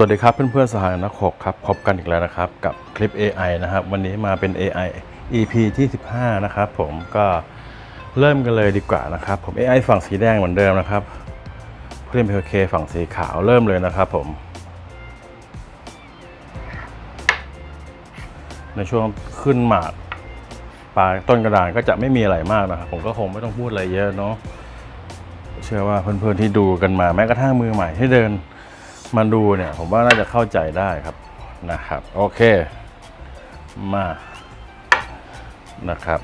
สวัสดีครับเพื่อนๆสหายนักขกครับพบกันอีกแล้วนะครับกับคลิป AI นะครับวันนี้มาเป็น AI EP ที่ 15 นะครับผมก็เริ่มกันเลยดีกว่านะครับ ผม AI ฝั่งสีแดงเหมือนเดิมนะครับเพื่อน PK ฝั่งสีขาวเริ่มเลยนะครับผม ในช่วงขึ้นหมากปลายต้นกระดานก็จะไม่มีอะไรมากนะครับผมก็คงไม่ต้องพูดอะไรเยอะเนาะเชื่อว่าเพื่อนๆที่ดูกันมาแม้กระทั่งมือใหม่ที่เดิน มาดูเนี่ยผมว่าน่าจะเข้าใจได้ครับนะครับ โอเค มานะครับ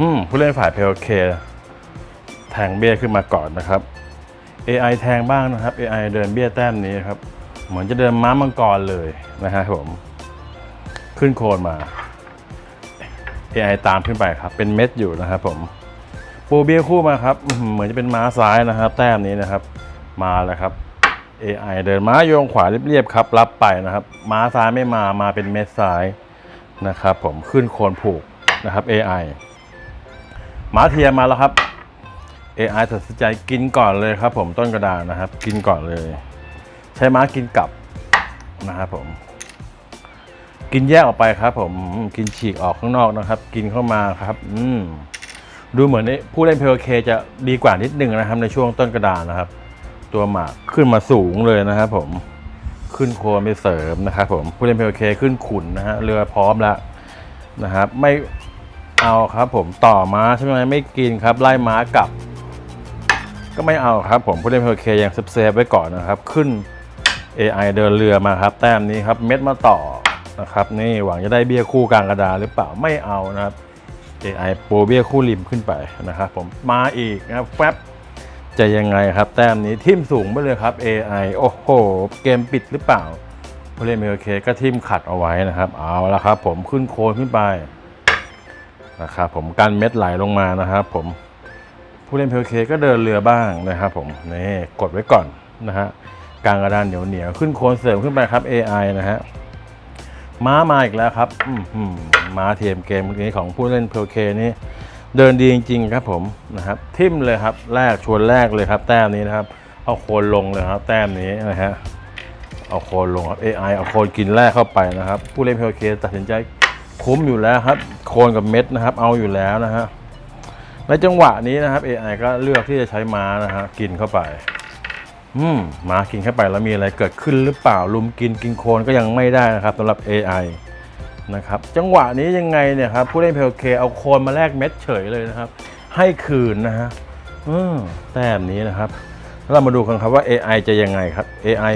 อืมผู้เล่นฝ่ายเพลเคแทงเบี้ยขึ้นมาก่อนนะครับ AI แทงบ้างนะครับ AI เดินเบี้ยแต้มนี้ครับ เหมือนจะเดินม้ามังกรเลยนะฮะผมขึ้นโคนมา AI ตามขึ้นไปครับ เป็นเม็ดอยู่นะครับผม ปูเบียคู่มาครับเหมือนจะเป็นม้าซ้ายนะครับ แต้มนี้นะครับ มาแล้วครับ AI เดินม้าโยงขวาเรียบๆครับ รับไปนะครับ ม้าซ้ายไม่มามาเป็นเม็ดซ้ายนะครับ ผมขึ้นโคนผูกนะครับ AI ม้าเทียมมาแล้วครับ AI ตัดสินใจกินก่อนเลยครับ ผมต้นกระดานนะครับ กินก่อนเลย ใช้ม้ากินกลับนะครับผม กินแยกออกไปครับ ผมอืมกินฉีกออกข้างนอกนะครับ กินเข้ามาครับ อืม ดูเหมือนนี่ผู้เล่น PLK จะดีกว่านิดนึงนะครับในช่วงต้นกระดานนะครับ ตัวหมากขึ้นมาสูงเลยนะครับผมขึ้นโคนไปเสริมนะครับผมผู้เล่น PLK ขึ้นขุนนะฮะเรือพร้อมแล้วนะครับ ไม่เอาครับ ผมต่อม้าใช่ไหมไม่กินครับ ไล่ม้ากลับ ก็ไม่เอาครับ ผมผู้เล่น PLK ยังเซฟไว้ก่อนนะครับ ขึ้น AI เดินเรือมาครับ แต้มนี้ครับเม็ดมาต่อนะครับ นี่หวังจะได้เบี้ยคู่กลางกระดานหรือเปล่าไม่เอานะครับ AI โปรเบียคู่ริมขึ้นไปนะครับผมมาอีกนะครับแฟบจะยังไงครับ แต้มนี้ทิมสูงไปเลยครับ AI โอ้โห เกมปิดหรือเปล่าผู้เล่นเมลเคก็ทิมขัดเอาไว้นะครับ เอาละครับผมขึ้นโคนขึ้นไปนะครับผมกันเม็ดไหลลงมานะครับผมผู้เล่นเพลเคก็เดินเรือบ้างนะครับผมนี่กดไว้ก่อนนะฮะกลางกระดานเหนียวเหนียวขึ้นโคนเสริมขึ้นไปครับ AI นะฮะ ม้ามาอีกแล้วครับม้าเทียมเกมนี้ของผู้เล่นเพลเคนี่เดินดีจริงๆครับผมนะครับ ทิมเลยครับ แรกชวนแรกเลยครับ แต้มนี้นะครับ เอาโคนลงเลยครับ แต้มนี้นะฮะเอาโคนลงครับ AI เอาโคนกินแรกเข้าไปนะครับ ผู้เล่นเพลเคตัดสินใจคุ้มอยู่แล้วครับ โคนกับเม็ดนะครับ เอาอยู่แล้วนะฮะในจังหวะนี้นะครับ AI ก็เลือกที่จะใช้ม้านะฮะกินเข้าไป อืมหมากินเข้าไปแล้วมีอะไรเกิดขึ้นหรือเปล่าลุมกินกินโคลนก็ยังไม่ได้นะครับสำหรับ AI นะครับจังหวะนี้ยังไงเนี่ยครับผู้เล่นเพลเคเอาโคลนมาแลกเม็ดเฉยเลยนะครับ ให้คืนนะฮะอืมแต้มนี้นะครับ เรามาดูกันครับว่า AI จะยังไงครับ AI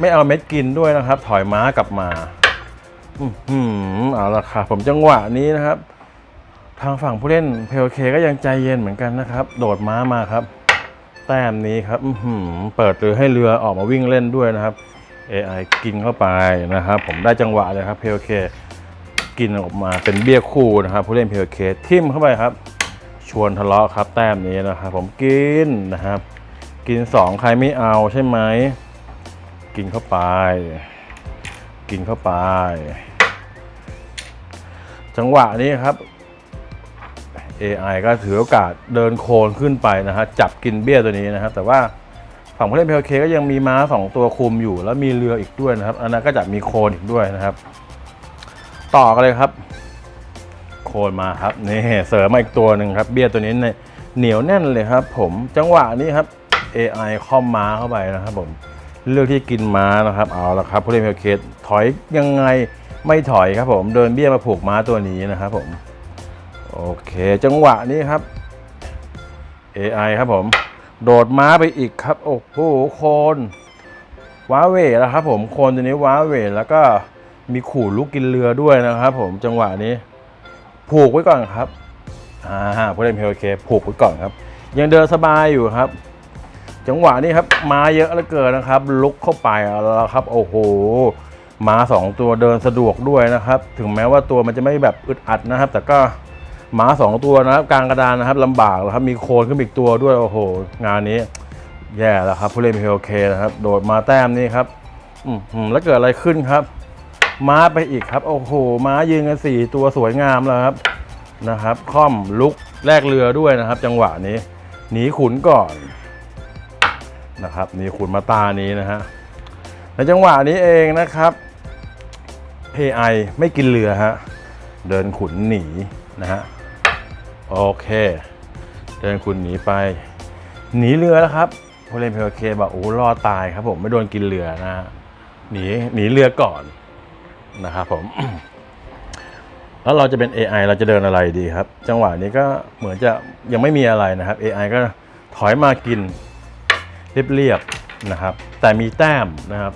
ไม่เอาเม็ดกินด้วยนะครับ ถอยม้ากลับมาอือหือเอาละครับผมจังหวะนี้นะครับ ทางฝั่งผู้เล่นเพลเคก็ยังใจเย็นเหมือนกันนะครับ โดดม้ามาครับ แต้มนี้ครับเปิดเรือให้เรือออกมาวิ่งเล่นด้วยนะครับ AI กินเข้าไปนะครับผมได้จังหวะเลยครับเพลเคกินออกมาเป็นเบี้ยคู่นะครับ ผู้เล่นเพลเคทิมเข้าไปครับ ชวนทะเลาะครับแต้มนี้นะครับ ผมกินนะครับ กินสองใครไม่เอาใช่ไหมกินเข้าไป กินเข้าไป จังหวะนี้ครับ AI ก็ถือโอกาสเดินโคลนขึ้นไปนะฮะจับกินเบี้ยตัวนี้นะครับ แต่ว่าฝั่งผู้เล่นเพลเคก็ยังมีม้าสองตัวคุมอยู่ แล้วมีเรืออีกด้วยนะครับ อันนั้นก็จะมีโคลนอีกด้วยนะครับ ต่อกันเลยครับ โคลนมาครับนี่เสริมมาอีกตัวหนึ่งครับ เบี้ยตัวนี้เนี่ยเหนียวแน่นเลยครับ ผมจังหวะนี้ครับ AI คอมม้าเข้าไปนะครับ ผมเลือกที่กินม้านะครับเอาละครับผู้เล่นเพลเคถอยยังไงไม่ถอยครับผมเดินเบี้ยมาผูกม้าตัวนี้นะครับผม โอเคจังหวะนี้ครับ AI ครับผม โดดม้าไปอีกครับ โอ้โหโคนว้าเวแล้วครับผมโคนตัวนี้ว้าเวแล้วก็มีขู่ลูกกินเรือด้วยนะครับ ผมจังหวะนี้ ผูกไว้ก่อนครับอ่าผู้เล่นเพลเคผูกไว้ก่อนครับ ยังเดินสบายอยู่ครับ จังหวะนี้ครับม้าเยอะเหลือเกินนะครับ ลุกเข้าไปแล้วครับ โอ้โหม้าสองตัวเดินสะดวกด้วยนะครับ ถึงแม้ว่าตัวมันจะไม่แบบอึดอัดนะครับ แต่ก็ หมาสองตัวนะครับกลางกระดานนะครับลำบากแล้วครับมีโคลนขึ้นอีกตัวด้วยโอ้โห งานนี้แย่แล้วครับผู้เล่นพีโอเคนะครับ โดดมาแต้มนี้ครับอืมแล้วเกิดอะไรขึ้นครับ ม้าไปอีกครับ โอ้โห ม้ายืนกันสี่ตัวสวยงามแล้วครับนะครับค่อมลุกแลกเรือด้วยนะครับ จังหวะนี้หนีขุนก่อนนะครับนี่ขุนมาตานี้นะฮะในจังหวะนี้เองนะครับ AI ไม่กินเรือฮะเดินขุนหนีนะฮะ โอเค เดินขุนหนีไป หนีเรือแล้วครับผู้เล่นเพลเคบอกโอ้รอดตายครับผมไม่โดนกินเรือนะฮะหนีหนีเรือก่อนนะครับผมแล้วเราจะเป็น AI เราจะเดินอะไรดีครับ จังหวะนี้ก็เหมือนจะยังไม่มีอะไรนะครับ AI ก็ถอยมากินเรียบๆนะครับ แต่มีแต้มนะครับ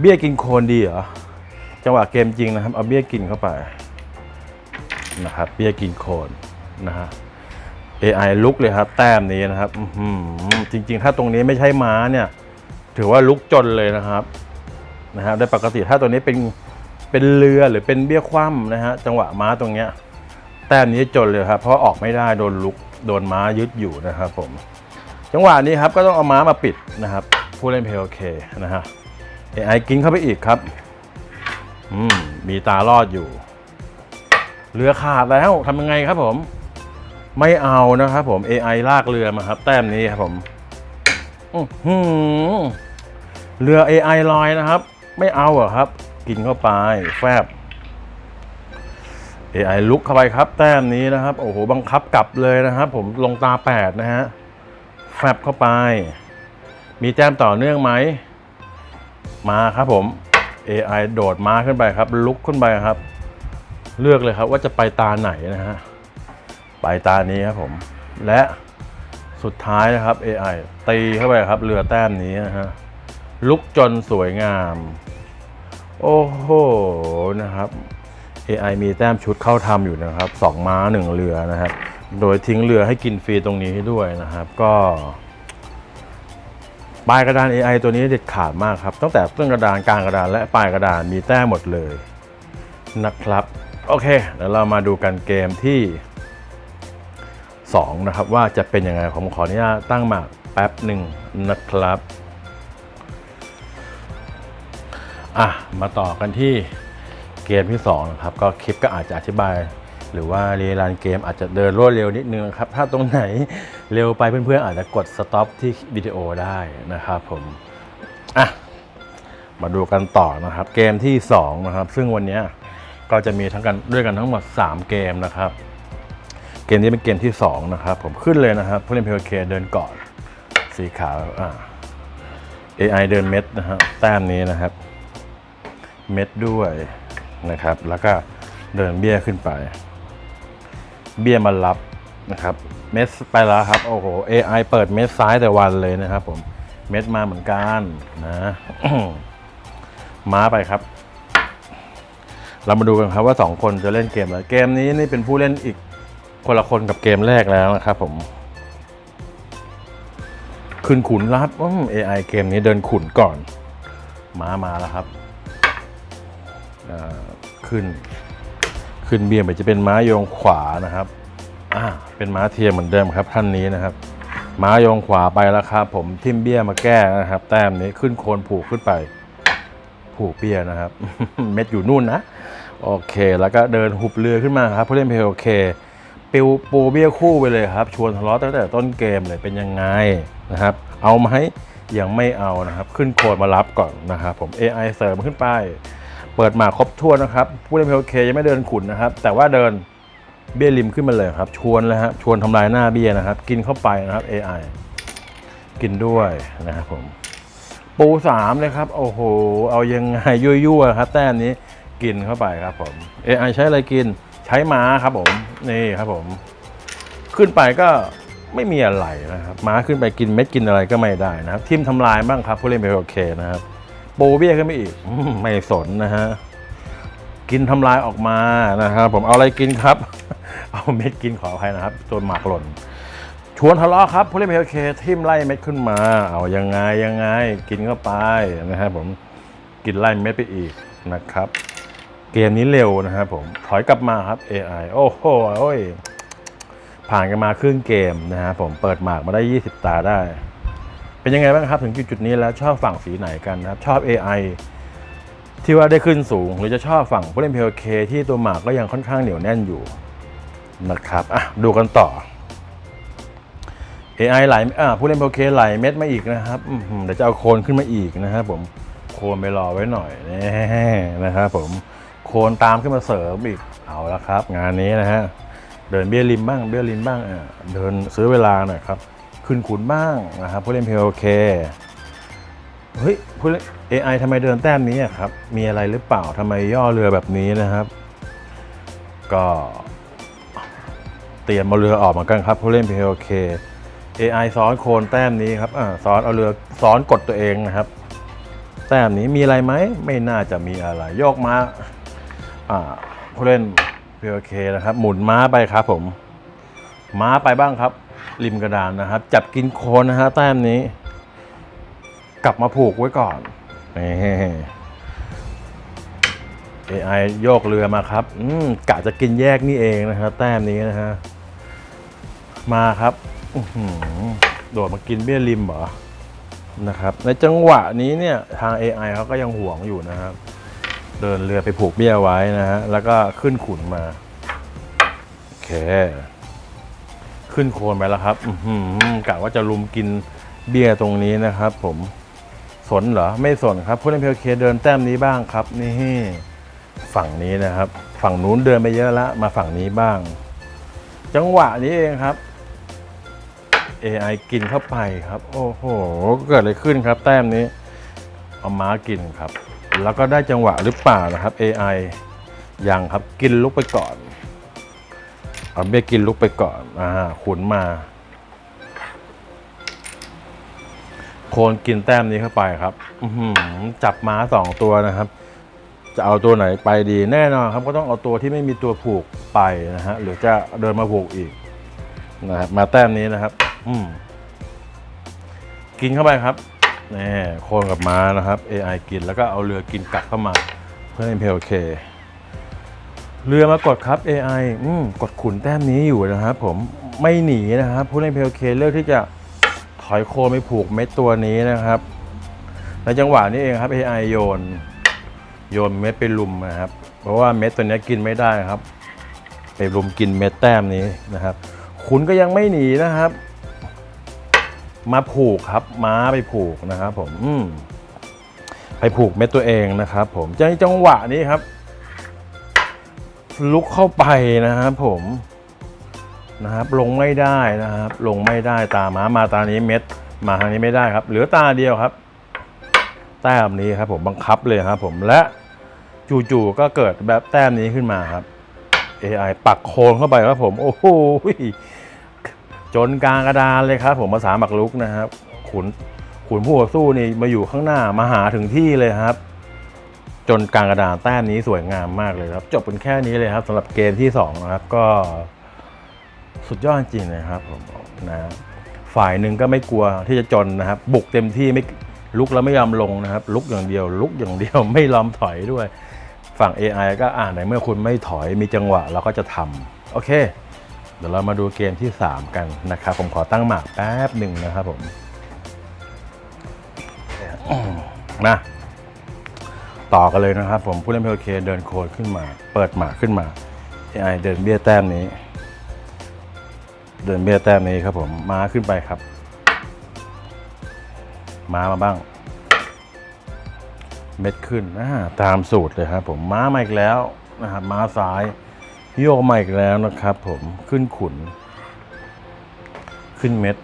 เบี้ยกินโคนดีเหรอจังหวะเกมจริงนะครับ เอาเบี้ยกินเข้าไปนะครับ เบี้ยกินโคน นะฮะ AI ลุกเลยครับ แต้มนี้นะครับจริง ๆ ถ้าตรงนี้ไม่ใช่ม้าเนี่ย ถือว่าลุกจนเลยนะครับนะครับโดยปกติถ้าตัวนี้เป็นเป็นเรือหรือเป็นเบี้ยคว่ำนะฮะจังหวะม้าตรงเนี้ยแต้มนี้จนเลยครับ เพราะออกไม่ได้โดนลุกโดนม้ายึดอยู่นะครับผม จังหวะนี้ครับก็ต้องเอาม้ามาปิดนะครับ ผู้เล่นเพลโอเคนะฮะ AI กินเข้าไปอีกครับอืมมีตารอดอยู่ เรือขาดแล้วทำยังไงครับผม ไม่เอานะครับผม AI ลากเรือมาครับ แต้มนี้ครับผมเรือ AI ลอยนะครับ ไม่เอาเหรอครับ กินเข้าไปแฟบ AI ลุกเข้าไปครับ แต้มนี้นะครับ โอ้โหบังคับกลับเลยนะครับ ผมลงตา8นะฮะแฟบเข้าไป มีแต้มต่อเนื่องไหม มาครับผม AI โดดมาขึ้นไปครับ ลุกขึ้นไปครับ เลือกเลยครับว่าจะไปตาไหนนะฮะ ไปตานี้ครับผม และสุดท้ายนะครับ AI ตีเข้าไปครับเรือแต้มนี้นะฮะลุกจนสวยงาม โอ้โหนะครับ AI มีแต้มชุดเข้าทำอยู่นะครับสองม้าหนึ่งเรือนะครับโดยทิ้งเรือให้กินฟรีตรงนี้ให้ด้วยนะครับ ก็ปลายกระดาน AI ตัวนี้เด็ดขาดมากครับตั้งแต่ต้นกระดานกลางกระดานและปลายกระดานมีแต้มหมดเลยนะครับ โอเคเดี๋ยวเรามาดูกันเกมที่ 2นะครับว่าจะเป็นยังไงผมขออนุญาตตั้งหมากแป๊บหนึ่งนะครับอะมาต่อกันที่เกมที่2นะครับก็คลิปก็อาจจะอธิบาย หรือว่าเรีรันเกมอาจจะเดินรวดเร็วนิดนึงครับถ้าตรงไหนเร็วไปเพื่อนๆอาจจะกดสต็อปที่วิดีโอได้นะครับผมอะมาดูกันต่อนะครับ เกมที่2นะครับซึ่งวันนี้ก็จะมีทั้งกันด้วยกันทั้งหมด 3 เกมนะครับ เกมนี้เป็นเกมที่ 2 นะครับ ผมขึ้นเลยนะครับผู้เล่นเพลเคเดินก่อนสีขาวอ่า AI เดินเม็ดนะฮะแต้มนี้นะครับ เม็ดด้วยนะครับ แล้วก็เดินเบี้ยขึ้นไป เบี้ยมารับนะครับ เม็ดไปแล้วครับ โอ้โห AI เปิดเม็ดซ้ายแต่วันเลยนะครับผม เม็ดมาเหมือนกันนะม้าไปครับ เรามาดูกันครับว่าสองคนจะเล่นเกมอะไร เกมนี้นี่เป็นผู้เล่นอีก คนละคนกับเกมแรกแล้วนะครับผมขึ้นขุนรับอืม AI เกมนี้เดินขุนก่อนม้ามาแล้วครับขึ้น ขึ้นเบี่ยงไปจะเป็นม้าโยงขวานะครับอ่าเป็นม้าเทียมเหมือนเดิมครับท่านนี้นะครับ ม้าโยงขวาไปแล้วครับผมทิมเบี้ยมาแก้นะครับ แต้มนี้ขึ้นโคนผูกขึ้นไป ผูกเบี้ยนะครับ เม็ดอยู่นู่นนะ โอเค แล้วก็เดินหุบเรือขึ้นมาครับผู้เล่นเพลโอเค ปิวปูเบี้ยคู่ไปเลยครับ ชวนทะเลาะตั้งแต่ต้นเกมเลยเป็นยังไงนะครับ เอาไหมยังไม่เอานะครับ ขึ้นโคนมารับก่อนนะครับผม AI เสริมขึ้นไป เปิดหมาครบถ้วนนะครับ ผู้เล่นเพลเคยังไม่เดินขุนนะครับ แต่ว่าเดินเบี้ยริมขึ้นมาเลยครับ ชวนเลยฮะชวนทำลายหน้าเบี้ยนะครับ กินเข้าไปนะครับ AI กินด้วยนะครับผม ปูสามเลยครับ โอ้โห เอายังไงยั่วๆครับ แต้มนี้กินเข้าไปครับผม AI ใช้อะไรกิน ช้ม้าครับผมนี่ครับผม ขึ้นไปก็ไม่มีอะไรนะครับ ม้าขึ้นไปกินเม็ดกินอะไรก็ไม่ได้นะครับ ทิมทำลายบ้างครับผู้เล่นเป็นโอเคนะครับปูเบี้ยขึ้นไปอีกไม่สนนะฮะกินทำลายออกมานะครับ ผมเอาอะไรกินครับ เอาเม็ดกินขออภัยนะครับจนหมากหล่นชวนทะเลาะครับผู้เล่นเพลเคทิมไล่เม็ดขึ้นมา เอายังไงยังไง กินเข้าไปนะครับผมกินไล่เม็ดไปอีกนะครับ เกมนี้เร็วนะครับผม ถอยกลับมาครับ AI โอ้โหโอ้ย ผ่านกันมาครึ่งเกมนะครับผมเปิดหมากมาได้ 20 ตาได้ เป็นยังไงบ้างครับถึงจุดๆนี้แล้วชอบฝั่งสีไหนกันนะครับ ชอบ AI ที่ว่าได้ขึ้นสูง หรือจะชอบฝั่งผู้เล่นเพลเคที่ตัวหมากก็ยังค่อนข้างเหนียวแน่นอยู่นะครับอะดูกันต่อ AI ไหลอ่าผู้เล่นโปรเคไหลเม็ดมาอีกนะครับเดี๋ยวจะเอาโคนขึ้นมาอีกนะครับผมโคนไปรอไว้หน่อยนะครับผม โคนตามขึ้นมาเสริมอีกเอาละครับ งานนี้นะฮะเดินเบี้ยริมบ้างเบี้ยริมบ้างอ่าเดินซื้อเวลาหน่อยครับขึ้นขุนบ้างนะครับผู้เล่นเพลโอเคเฮ้ยผู้เล่น AI ทำไมเดินแต้มนี้ครับมีอะไรหรือเปล่าทำไมย่อเรือแบบนี้นะครับ ก็เตรียมเอาเรือออกเหมือนกันครับผู้เล่น PLK AI ซ้อนโคนแต้มนี้ครับอ่าซ้อนเอาเรือซ้อนกดตัวเองนะครับ แต้มนี้มีอะไรไหมไม่น่าจะมีอะไรโยกมา ผู้เล่น PLK นะครับ หมุนม้าไปครับผม ม้าไปบ้างครับ ริมกระดานนะครับ จับกินโคนนะฮะแต้มนี้ กลับมาผูกไว้ก่อนนี่ AI โยกเรือมาครับ อืมกะจะกินแยกนี่เองนะครับแต้มนี้นะฮะมาครับหือโดดมากินเบี้ยริมเหรอนะครับ ในจังหวะนี้เนี่ยทาง AI เขาก็ยังห่วงอยู่นะครับ เดินเรือไปผูกเบี้ยไว้นะฮะ แล้วก็ขึ้นขุนมา โอเค ขึ้นโคนไปแล้วครับกะว่าจะลุมกินเบี้ยตรงนี้นะครับผม สนเหรอ ไม่สนครับผู้เล่นเพลเคเดินแต้มนี้บ้างครับ นี่ฝั่งนี้นะครับ ฝั่งนู้นเดินไปเยอะแล้วมาฝั่งนี้บ้าง จังหวะนี้เองครับ AI กินเข้าไปครับ โอ้โห เกิดอะไรขึ้นครับ แต้มนี้ เอาม้ากินครับ แล้วก็ได้จังหวะหรือเปล่านะครับ AI ยังครับกินลุกไปก่อนเอาเบี้ยกินลุกไปก่อนอ่าขุนมา โคนกินแต้มนี้เข้าไปครับอื้อหือจับม้าสองตัวนะครับ จะเอาตัวไหนไปดีแน่นอนครับก็ต้องเอาตัวที่ไม่มีตัวผูกไปนะฮะหรือจะเดินมาผูกอีกนะครับมาแต้มนี้นะครับ อืมกินเข้าไปครับ นี่โคนกับม้านะครับ AI กินแล้วก็เอาเรือกินกลับเข้ามาเพื่อให้เพลเคเรือมากดครับ AI อืมกดขุนแต้มนี้อยู่นะครับผมไม่หนีนะครับผู้เล่นเพลเคเลือกที่จะถอยโคนไปผูกเม็ดตัวนี้นะครับ ในจังหวะนี้เองครับ AI โยน โยนเม็ดไปลุมนะครับ เพราะว่าเม็ดตัวนี้กินไม่ได้ครับ ไปลุมกินเม็ดแต้มนี้นะครับคุณก็ยังไม่หนีนะครับ มาผูกครับ ม้าไปผูกนะครับผมอืมไปผูกเม็ดตัวเองนะครับ ผมในจังหวะนี้ครับ ลุกเข้าไปนะครับผมนะครับ ลงไม่ได้นะครับ ลงไม่ได้ตาม้ามาตานี้เม็ด มาทางนี้ไม่ได้ครับ เหลือตาเดียวครับแต้มนี้ครับ ผมบังคับเลยครับ ผมและจู่ๆก็เกิดแบบแต้มนี้ขึ้นมาครับ AI ปักโคนเข้าไปครับผม โอ้โห จนกลางกระดานเลยครับ ผมภาษาหมักลุกนะครับ ขุนขุนผู้ต่อสู้นี่มาอยู่ข้างหน้ามาหาถึงที่เลยครับ จนกลางกระดานแต้มนี้สวยงามมากเลยครับ จบเป็นแค่นี้เลยครับสำหรับเกมที่สองนะครับก็สุดยอดจริงเลยครับผมนะฝ่ายหนึ่งก็ไม่กลัวที่จะจนนะครับ บุกเต็มที่ไม่ลุกแล้วไม่ยอมลงนะครับ ลุกอย่างเดียว ลุกอย่างเดียวไม่ยอมถอยด้วย ฝั่ง AI ก็อ่านในเมื่อคุณไม่ถอยมีจังหวะเราก็จะทำโอเค เดี๋ยวเรามาดูเกมที่ 3 กันนะครับ ผมขอตั้งหมากแป๊บหนึ่งนะครับผมนะต่อกันเลยนะครับ ผมผู้เล่นเพลเคเดินโคดขึ้นมา เปิดหมากขึ้นมา AI เดินเบี้ยแต้มนี้ เดินเบี้ยแต้มนี้ครับผมม้าขึ้นไปครับ ม้ามาบ้าง เม็ดขึ้นอ่าตามสูตรเลยครับผมม้ามาอีกแล้วนะครับม้าซ้าย โยกมาอีกแล้วนะครับผมขึ้นขุน ขึ้นเม็ด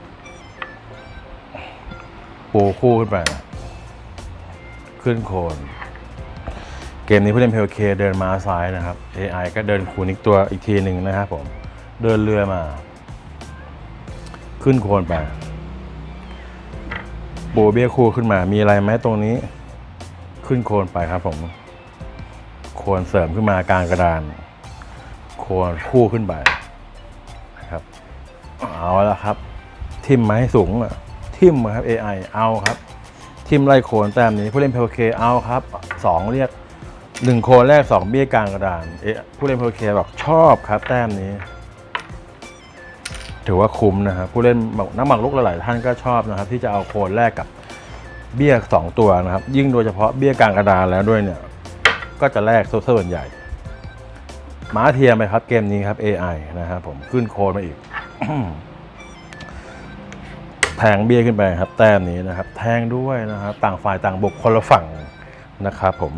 โปูคู่ขึ้นไป ขึ้นโคน เกมนี้ผู้เล่นเพลเคเดินม้าซ้ายนะครับ AI ก็เดินขุนอีกตัวอีกทีหนึ่งนะครับผม เดินเรือมา ขึ้นโคนไปปูเบี้ยคู่ขึ้นมา มีอะไรไหมตรงนี้ ขึ้นโคนไปครับผม โคนเสริมขึ้นมากลางกระดาน โคนคู่ขึ้นไปนะครับ เอาแล้วครับ ทิมมาให้สูงอะทิมครับ AI เอาครับ ทิมไล่โคนแต้มนี้ผู้เล่นเพลเคเอาครับสองเรียกหนึ่งโคนแรกสองเบี้ยกลางกระดานเอผู้เล่นเพลเคบอกชอบครับ แต้มนี้ ถือว่าคุ้มนะครับผู้เล่นน้ำหมักลุกหลายๆท่านก็ชอบนะครับ ที่จะเอาโคนแรกกับเบี้ยสองตัวนะครับ ยิ่งโดยเฉพาะเบี้ยกลางกระดานแล้วด้วยเนี่ย ก็จะแลกส่วนใหญ่ ม้าเทียมไปครับเกมนี้ครับ AI นะครับผมขึ้นโคนมาอีก แทงเบี้ยขึ้นไปครับ แต้มนี้นะครับ แทงด้วยนะครับ ต่างฝ่ายต่างบกคนละฝั่งนะครับผม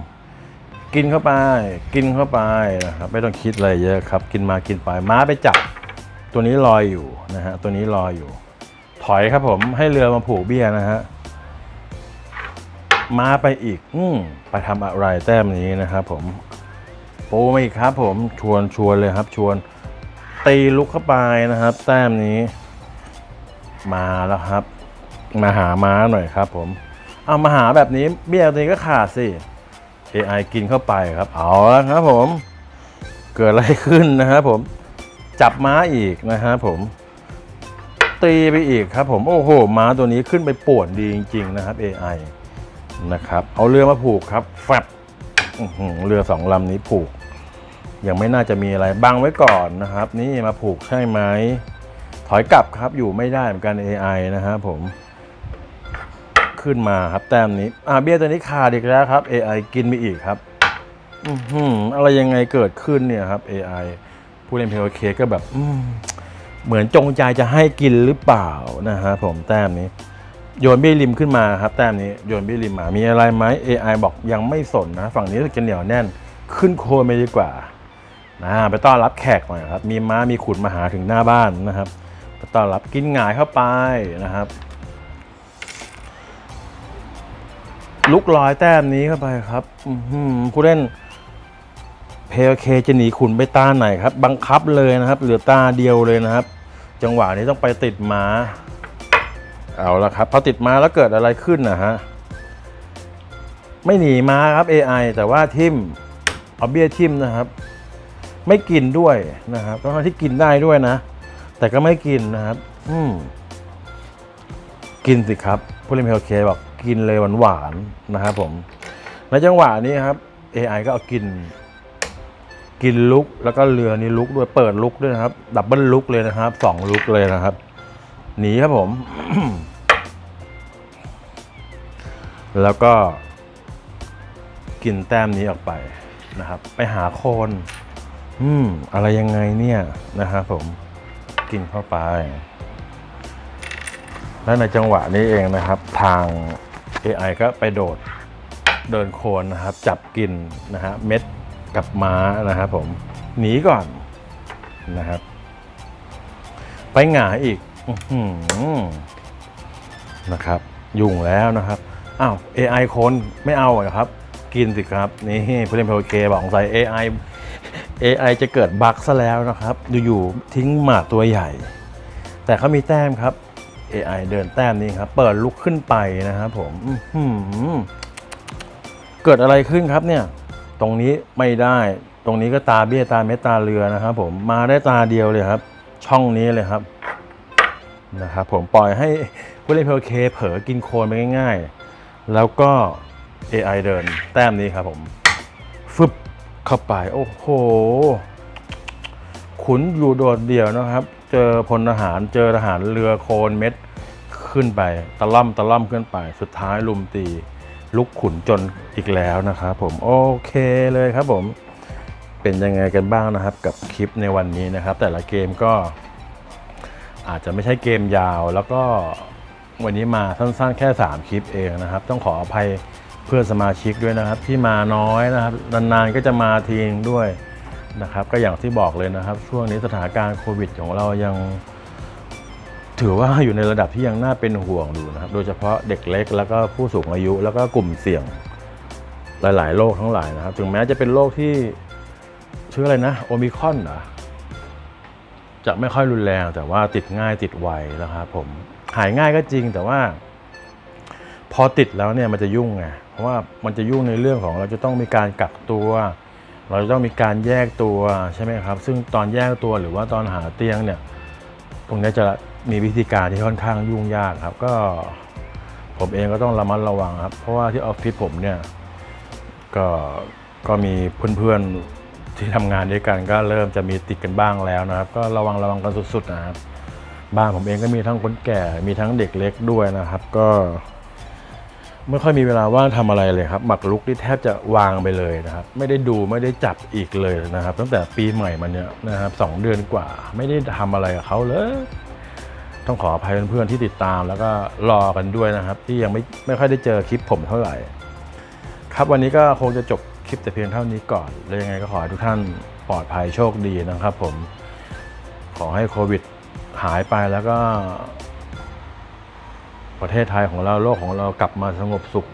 กินเข้าไป กินเข้าไปนะครับไม่ต้องคิดอะไรเยอะครับ กินมากินไปม้าไปจับ ตัวนี้ลอยอยู่นะฮะตัวนี้ลอยอยู่ ถอยครับผมให้เรือมาผูกเบี้ยนะฮะม้าไปอีก อืไปทำอะไรแต้มนี้นะครับผม ปูมาอีกครับ ผมชวนชวนเลยครับ ชวนตีลุกเข้าไปนะครับ แต้มนี้ มาแล้วครับ มาหาม้าหน่อยครับ ผม เอามาหาแบบนี้เบี้ยตัวนี้ก็ขาดสิ AI กินเข้าไปครับ เอาและครับ ผม เกิดอะไรขึ้นนะครับผม จับม้าอีกนะครับผมตีไปอีกครับผมโอ้โหม้าตัวนี้ขึ้นไปป่วนดีจริง ๆ นะครับ AI นะครับ เอาเรือมาผูกครับแฟบเรือสองลำนี้ผูก ยังไม่น่าจะมีอะไรบังไว้ก่อนนะครับ นี่มาผูกใช่ไหมถอยกลับครับอยู่ไม่ได้เหมือนกัน AI นะครับผม ขึ้นมาครับแต้มนี้อ่าเบี้ยตัวนี้ขาดอีกแล้วครับ AI กินไปอีกครับอือหือะไรยังไงเกิดขึ้นเนี่ยครับ AI ผู้เล่น POK ก็แบบเหมือนจงใจจะให้กินหรือเปล่านะฮะผมแต้มนี้โยนเบี้ยริมขึ้นมาครับ แต้มนี้โยนเบี้ยริมมามีอะไรไหม AI บอกยังไม่สนนะ ฝั่งนี้จะเหนียวแน่น ขึ้นโคนไปดีกว่า นะไปต้อนรับแขกหน่อยครับ มีม้ามีขุนมาหาถึงหน้าบ้านนะครับไปต้อนรับกินหงายเข้าไปนะครับ ลุกลอยแต้มนี้เข้าไปครับผู้เล่นเพลเคจะหนีขุนไปตาไหนครับ บังคับเลยนะครับ เหลือตาเดียวเลยนะครับ จังหวะนี้ต้องไปติดม้า เอาละครับพอติดม้าแล้วเกิดอะไรขึ้นนะฮะไม่หนีม้าครับ AI แต่ว่าทิมเอาเบี้ยทิมนะครับ ไม่กินด้วยนะครับทั้งที่กินได้ด้วยนะ แต่ก็ไม่กินนะครับ อืมกินสิครับผู้เล่นเพลเคบอกกินเลยหวานๆนะครับผมในจังหวะนี้ครับ AI ก็เอากิน กินลุกแล้วก็เรือนี้ลุกด้วยเปิดลุกด้วยนะครับ ดับเบิลลุกเลยนะครับสองลุกเลยนะครับหนีครับผม แล้วก็กินแต้มนี้ออกไปนะครับ ไปหาโคน อืม อะไรยังไงเนี่ยนะครับผมกินเข้าไป และในจังหวะนี้เองนะครับ ทาง AI ก็ไปโดดเดินโคนนะครับ จับกินนะฮะเม็ดกับม้านะครับผมหนีก่อนนะครับ ไปหงายอีกอนะครับ ยุ่งแล้วนะครับอ้าว AI คนไม่เอาเหรอครับ กินสิครับ นี่ผู้เล่น POK บอกสงสัย AI AI จะเกิดบั๊กซะแล้วนะครับ อยู่ๆทิ้งหมาตัวใหญ่ แต่เขามีแต้มครับ AI เดินแต้มนี้ครับ เปิดลุกขึ้นไปนะครับผมเกิดอะไรขึ้นครับเนี่ย ตรงนี้ไม่ได้ ตรงนี้ก็ตาเบี้ยตาเม็ดตาเรือนะครับผมมาได้ตาเดียวเลยครับ ช่องนี้เลยครับนะครับผมปล่อยให้ผู้เล่นเพลเคเผลอกินโคลนไปง่าย ๆ แล้วก็ AI เดินแต้มนี้ครับผม เข้าไป โอ้โห ขุนอยู่โดดเดี่ยวนะครับ เจอพลทหารเจอทหารเรือโคลนเม็ดขึ้นไป ตะล่อมตะล่อมขึ้นไป สุดท้ายลุมตี ลุกขุนจนอีกแล้วนะครับผม โอเคเลยครับผม เป็นยังไงกันบ้างนะครับ กับคลิปในวันนี้นะครับ แต่ละเกมก็ อาจจะไม่ใช่เกมยาวแล้วก็วันนี้มาสั้นๆแค่ 3 คลิปเองนะครับ ต้องขออภัย เพื่อนสมาชิกด้วยนะครับที่มาน้อยนะครับนานๆก็จะมาทีนึงด้วยนะครับ ก็อย่างที่บอกเลยนะครับ ช่วงนี้สถานการณ์โควิดของเรายัง ถือว่าอยู่ในระดับที่ยังน่าเป็นห่วงอยู่นะครับ โดยเฉพาะเด็กเล็ก แล้วก็ผู้สูงอายุ แล้วก็กลุ่มเสี่ยงหลาย ๆ โรคทั้งหลายนะครับ ถึงแม้จะเป็นโรคที่ชื่ออะไรนะโอมิคอนเหรอจะไม่ค่อยรุนแรงแต่ว่าติดง่ายติดไวนะครับผมหายง่ายก็จริงแต่ว่า พอติดแล้วเนี่ยมันจะยุ่งไง ราะว่ามันจะยุ่งในเรื่องของเราจะต้องมีการกักตัว เราจะต้องมีการแยกตัวใช่ไหมครับ ซึ่งตอนแยกตัวหรือว่าตอนหาเตียงเนี่ยตรงนี้จะมีวิธีการที่ค่อนข้างยุ่งยากครับ ก็ผมเองก็ต้องระมัดระวังครับ เพราะว่าที่ออฟฟิศผมเนี่ยก็ก็มีเพื่อนๆที่ทำงานด้วยกันก็เริ่มจะมีติดกันบ้างแล้วนะครับ ก็ระวังระวังกันสุดๆนะครับบ้านผมเองก็มีทั้งคนแก่มีทั้งเด็กเล็กด้วยนะครับ ก็ ไม่ค่อยมีเวลาว่างทำอะไรเลยครับ หมักลุกที่แทบจะวางไปเลยนะครับ ไม่ได้ดูไม่ได้จับอีกเลยนะครับ ตั้งแต่ปีใหม่มาเนี้ยนะครับสองเดือนกว่า ไม่ได้ทำอะไรกับเขาเลย ต้องขออภัยเพื่อนๆที่ติดตามแล้วก็รอกันด้วยนะครับ ที่ยังไม่ไม่ค่อยได้เจอคลิปผมเท่าไหร่ ครับวันนี้ก็คงจะจบคลิปแต่เพียงเท่านี้ก่อนเลยยังไงก็ขอให้ทุกท่านปลอดภัยโชคดีนะครับ ผม ขอให้โควิดหายไปแล้วก็ ประเทศไทยของเราโลกของเรากลับมาสงบสุข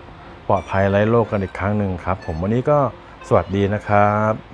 ปลอดภัยไร้โรคกันอีกครั้งหนึ่งครับ ผมวันนี้ก็สวัสดีนะครับ